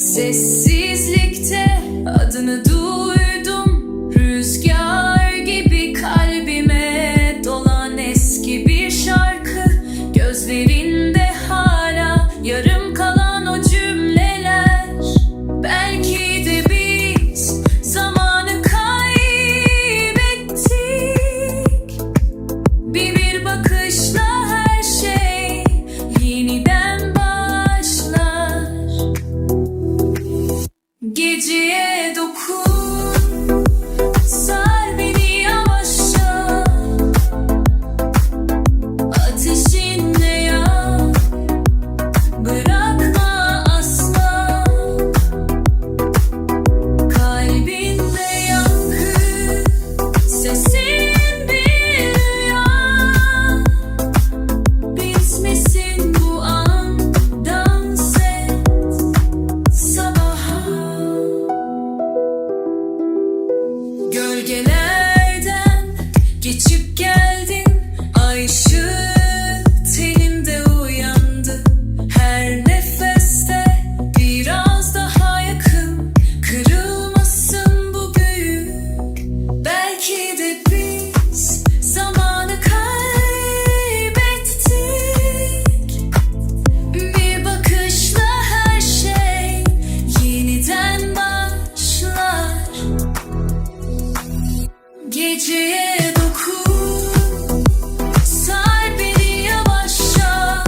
Sessizlikte adını duydum. Rüzgar gibi kalbime dolan eski bir şarkı. Gözlerinde hala yarım kalan o cümleler. Belki de biz zamanı kaybettik. Bir bir bakışla geceye dokun. gölgelerden geçip geldin. Ay ışığı geceye dokun Sar beni yavaşça.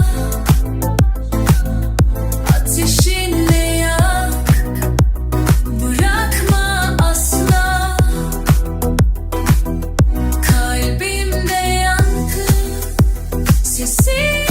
Ateşinle yak. Bırakma asla. Kalbimde yankı. Sesin